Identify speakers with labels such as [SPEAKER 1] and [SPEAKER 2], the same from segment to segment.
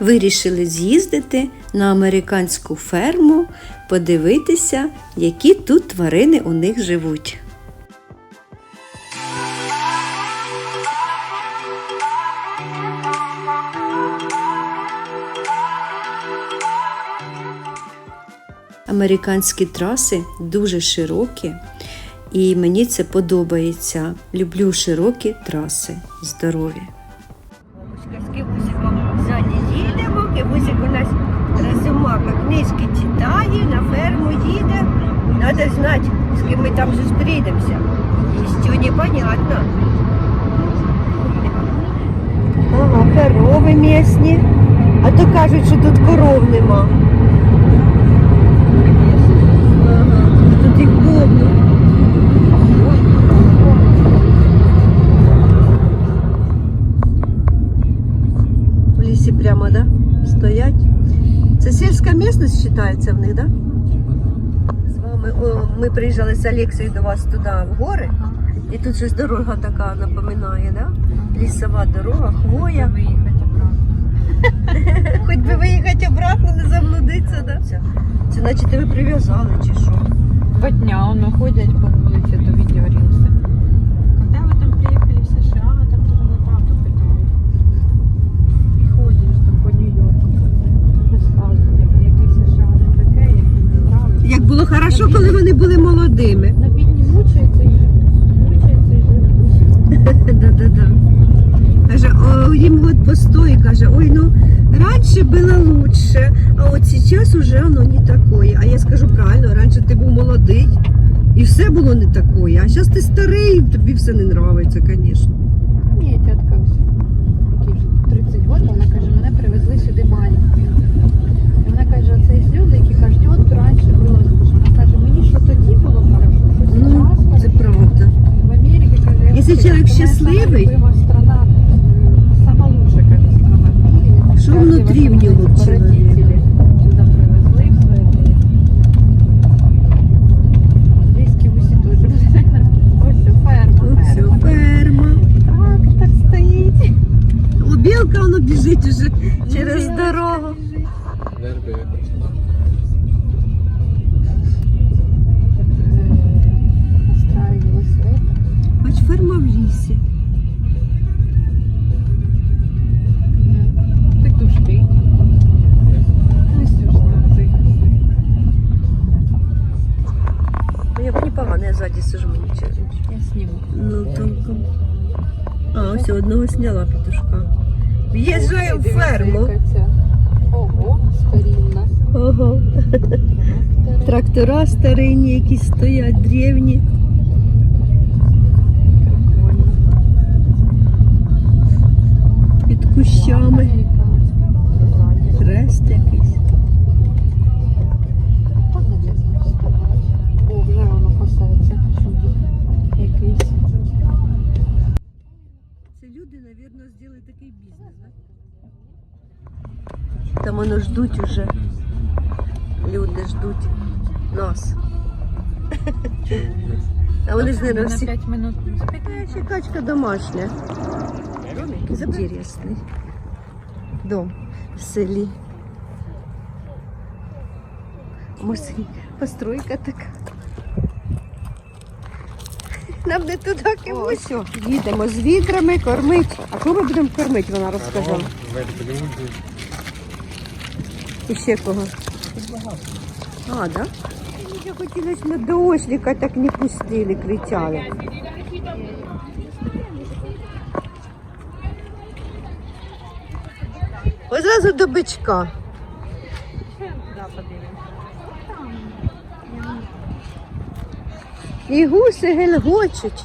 [SPEAKER 1] вирішили з'їздити на американську ферму, подивитися, які тут тварини у них живуть. Американські траси дуже широкі, і мені це подобається. Люблю широкі траси. Здорові.
[SPEAKER 2] Їдемо, Кивусик у нас розумака, книжки читає, на ферму їде. Надо знати, з ким ми там зустрінемося. Що непонятно. Ага, корови місні. А то кажуть, що тут коров нема. Ага, тут їх повно. В лісі прямо, да? Стоять. Місцевість вважається в них, да? З вами о, ми приїжджали з Олексією до вас туди в гори. І тут щось дорога така напоминає, да? Лісова дорога, хвоя. Хоч би виїхати обратно, не заблудитися, да? Це, наче тебе прив'язали чи що?
[SPEAKER 3] Два дня воно ходять по вулиці
[SPEAKER 2] хорошо, коли вони були молодими.
[SPEAKER 3] На бідні мучаються і. Мучаються і живуть.
[SPEAKER 2] Да-да-да. Каже, о, їм от постой, каже, ой, ну раніше було лучше, а от зараз уже воно не такое. А я скажу правильно, раніше ти був молодий і все було не такое, а зараз ти старий, і тобі все не подобається, звісно.
[SPEAKER 3] Ні, тітка ось, якій 30 років, вона каже, мене привезли сюди маленькою. І вона каже, це є люди, які кажуть, от раніше було лучше. Вона каже, мені що тоді було хорошо, що
[SPEAKER 2] Ну,
[SPEAKER 3] зараз
[SPEAKER 2] це
[SPEAKER 3] хорошо.
[SPEAKER 2] правда.
[SPEAKER 3] В Америці, каже, я
[SPEAKER 2] Якщо
[SPEAKER 3] хочу,
[SPEAKER 2] чоловік
[SPEAKER 3] це моя
[SPEAKER 2] щасливий-
[SPEAKER 3] сама любима страна, м, сама лучша, каже, страна в мірі.
[SPEAKER 2] Що
[SPEAKER 3] Каже,
[SPEAKER 2] внутрі в
[SPEAKER 3] вас
[SPEAKER 2] нього
[SPEAKER 3] родителі
[SPEAKER 2] чоловіка?
[SPEAKER 3] Сюди привезли, все. Близькі усі теж. Ось це ферма,
[SPEAKER 2] Все,
[SPEAKER 3] ферма.
[SPEAKER 2] ферма.
[SPEAKER 3] Так, так стоїть.
[SPEAKER 2] О, білка воно біжить уже через дорогу. Сняла петушка. В'їжджаю в ферму.
[SPEAKER 3] Ого, старинна.
[SPEAKER 2] Ого. Трактора старинні, якісь стоять, древні. Під кущами. Хрест якийсь.
[SPEAKER 3] Воно
[SPEAKER 2] ждуть уже. Люди ждуть нас. А вони ж не
[SPEAKER 3] на
[SPEAKER 2] всі.
[SPEAKER 3] 5 минут.
[SPEAKER 2] Ще качка домашня. Домик інтересний. Дом в селі. Може, постройка така. Нам не туди
[SPEAKER 3] О,
[SPEAKER 2] все, їдемо з відрами кормить. А кого ми будемо кормити, вона розказала. І ще кого? А, да? Мені хотілося на дошника, так не пустили, кричали. Ось зразу до бичка. І гуси гелгочуть.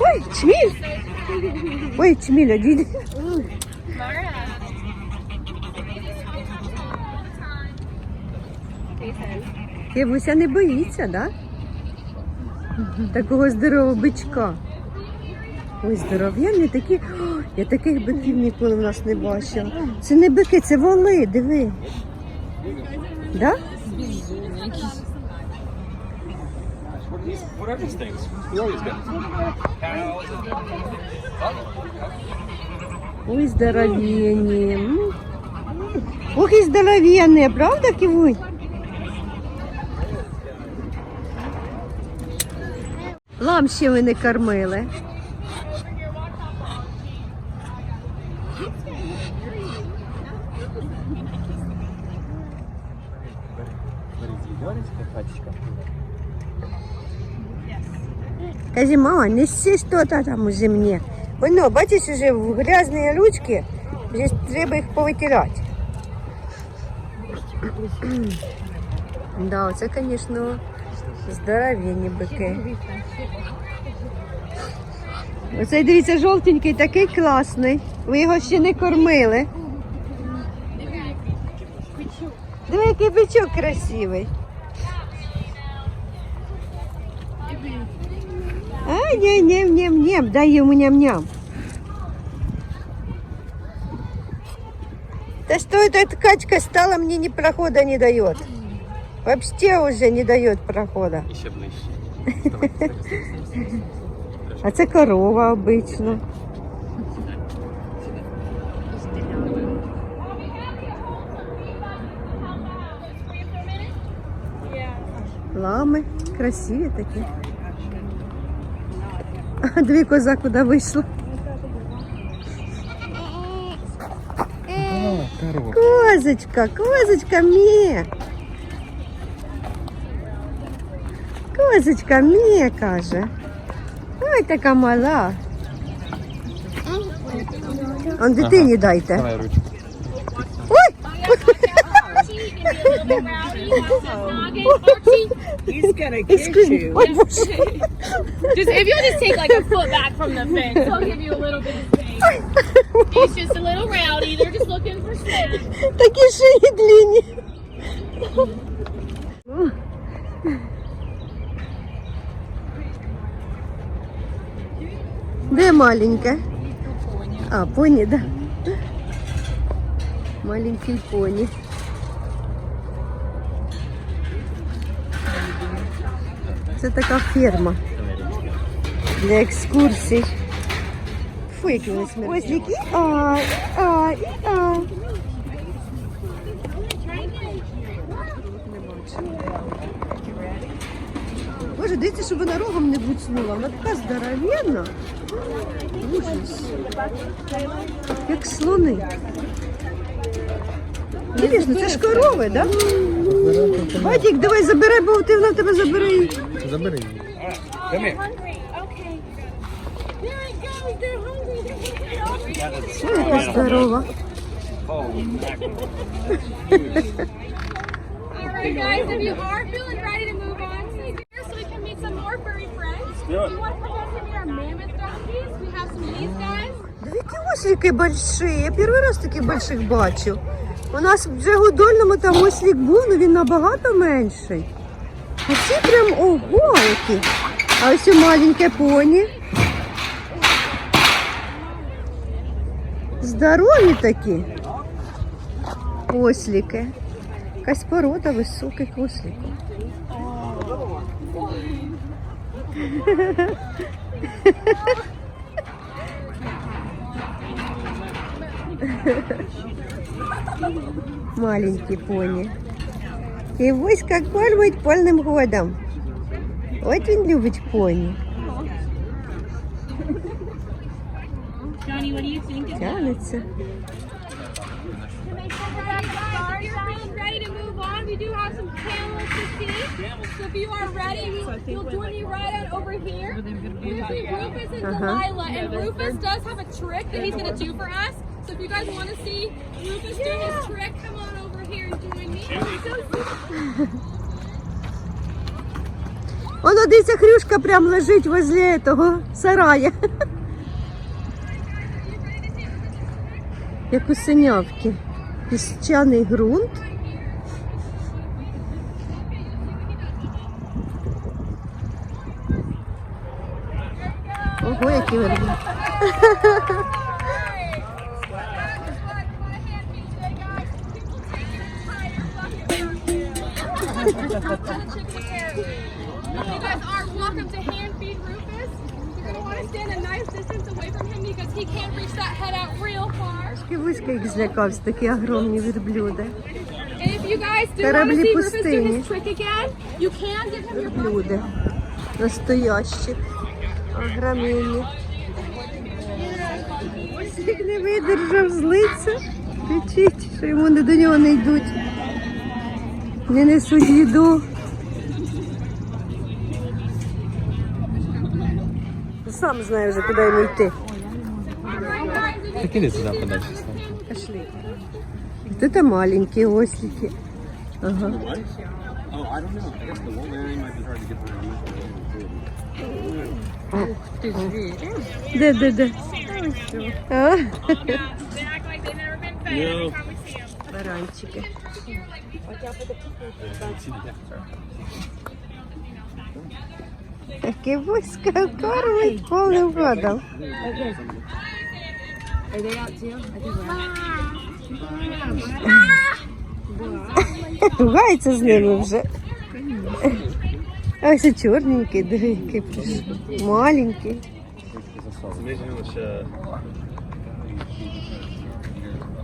[SPEAKER 2] Ой, чміль! Ой, чміль, один. Кивуся не боїться, да? Такого здорового бичка. Ой, здоров'яні такі. О, я таких биків ніколи в нас не бачила. Це не бики, це воли, диви. Да?
[SPEAKER 4] Whatever stinks. We always get cows and
[SPEAKER 2] Ой, здоровенні. М. Ох і здоровенні, правда, Кивунь? Лам ще ви не кормили. Кажи, мама, неси что-то там уже мне. Воно, бачиш, уже в грязні ручки, вже треба їх повитирати. да, це, звісно, здоровенні бики. Оцей, дивіться, жовтенький, такий класний. Ви його ще не кормили. Диви, який бичок красивий. А, ням ням ням ням дай ему ням-ням. Да что эта качка стала, мне ни прохода не дает. Вообще уже не дает прохода.
[SPEAKER 4] ближче.
[SPEAKER 2] А це корова обично. Лами красиві такі. А дві коза куди вийшла. Козочка, козочка мне. Козочка мне каже. Ой, така мала. Он дитині дайте.
[SPEAKER 4] Давай ручку.
[SPEAKER 2] Ой! Excuse me. Ой, боже.
[SPEAKER 5] Just if you'll just take like a foot back from the fence, I'll give you a little bit of space. He's just a little rowdy. They're just looking for snacks.
[SPEAKER 2] Такі шиї длинні. Де маленька? А, поні, да. Маленький поні. Це така ферма для екскурсій. Фу, які вони смердять. Ось які. А, а, і а. Боже, дивіться, щоб вона рогом не буцнула. Вона така здоровенна. Ужас. Як слони. Дивіться, це ж корови, так? Да? Батік, давай забирай, бо ти вона тебе забере.
[SPEAKER 4] Забери її. Come here.
[SPEAKER 5] Hungry. Okay. There it goes. They're hungry. They're hungry.
[SPEAKER 2] Ой, яка здорова.
[SPEAKER 5] All right, guys. If you are feeling ready to move on, stay here so we can meet some more furry friends.
[SPEAKER 4] do.
[SPEAKER 5] You want to come and meet our mammoth donkeys? We have some of these guys.
[SPEAKER 2] Дивіться, ослики больші. Я перший раз таких больших бачу. У нас в Джегудольному там ослик був, але він набагато менший. А ці прям ого які. А ось і маленьке поні. Здорові такі. Ослики. Якась порода високих осликів. Маленький поні. І ось як кормить повним годом. От він любить поні.
[SPEAKER 5] Johnny, what do you think?
[SPEAKER 2] Тянеться.
[SPEAKER 5] If you're feeling ready to move on, we do have some camels to see. So if you are ready, we- you'll join me right on over here. We're gonna see Rufus and
[SPEAKER 2] Uh-huh.
[SPEAKER 5] Delilah, and Rufus does have a trick that he's gonna do for us. So if you guys want to see Rufus do his trick, come on over
[SPEAKER 2] Воно дивіться, хрюшка прям лежить возле того сарая. Як у синявки. Піщаний ґрунт. Ого, які верби.
[SPEAKER 5] You guys are welcome to hand feed Rufus. You're gonna want to stand a nice distance away from him because he can't reach that head out real far.
[SPEAKER 2] Трошки вузько їх злякався, такі огромні верблюди.
[SPEAKER 5] And if you guys do want to
[SPEAKER 2] Кораблі
[SPEAKER 5] see Rufus do
[SPEAKER 2] пустині.
[SPEAKER 5] his trick again, you can give him your phone.
[SPEAKER 2] Люди. Настоящі. Огроменні. Ось не видержав, злиться. Кричить, що йому не до нього не йдуть. Не несуть їду. Сам знає вже, куди йому йти.
[SPEAKER 4] Так іди сюди подальше.
[SPEAKER 2] Пошли. Вот это маленькие ослики. Ага.
[SPEAKER 4] To get around.
[SPEAKER 2] Де, де, де? А?
[SPEAKER 5] They act
[SPEAKER 2] Баранчики. Таке вузько кормить, повним ходом. Грається з ними вже. А ось і чорненький, диви, який прийшов. Маленький.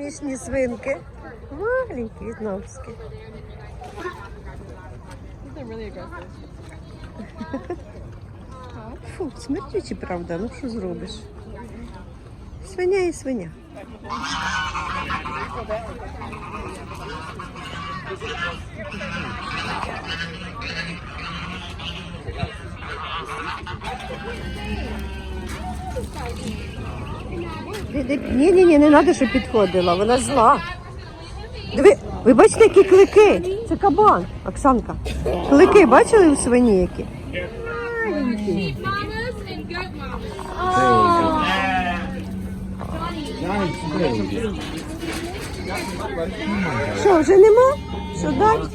[SPEAKER 2] Смішні свинки. Маленькі в'єтнамські. Фу, смердючі, правда, ну що зробиш? Свиня і свиня. Ні, ні, ні, не треба, щоб підходила, вона зла. Диви, ви бачите, які клики? Це кабан, Оксанка. Клики бачили у свині які? Що, вже нема? Що дати?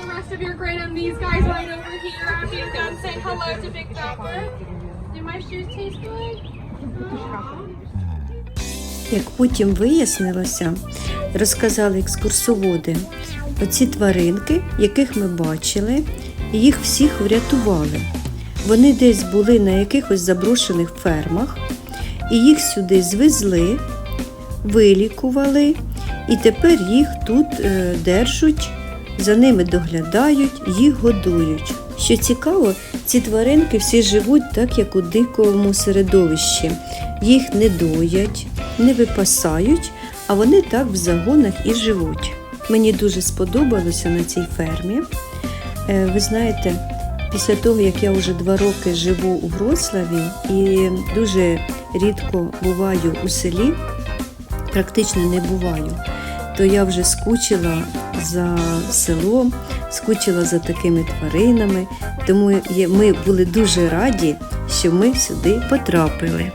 [SPEAKER 5] The rest of your grain and these guys right over here you've done saying hello to Big Papa.
[SPEAKER 1] Як потім вияснилося, розказали екскурсоводи, оці тваринки, яких ми бачили, їх всіх врятували. Вони десь були на якихось заброшених фермах, і їх сюди звезли, вилікували, і тепер їх тут е, держать, за ними доглядають, їх годують. Що цікаво, ці тваринки всі живуть так, як у дикому середовищі. Їх не доять, не випасають, а вони так в загонах і живуть. Мені дуже сподобалося на цій фермі. Е, Ви знаєте, після того, як я вже два роки живу у Вроцлаві і дуже рідко буваю у селі, практично не буваю, то я вже скучила за селом, скучила за такими тваринами. Тому ми були дуже раді, що ми сюди потрапили.